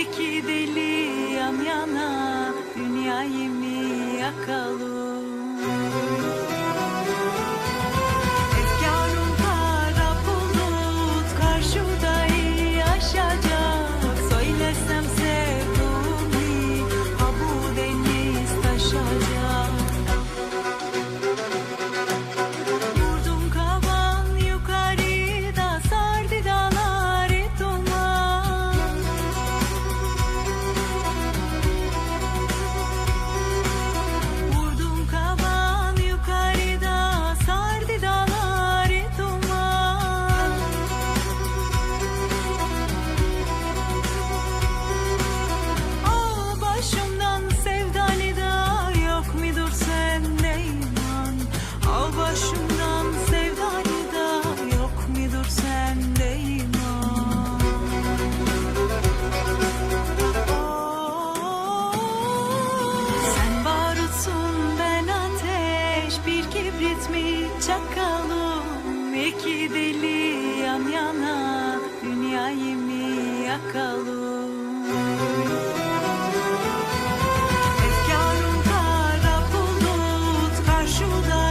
İki deli yan yana dünyayı mı yakalım? Çakalım iki deli yan yana dünyayı mı yakalım? Efkarım kara bulut karşıda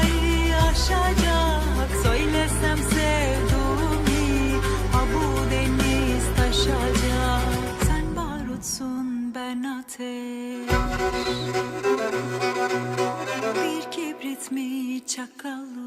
yaşayacak Söylesem sevduğumu ha bu deniz taşacak. Sen barutsun ben ateş. Bir kibrit mi çakalım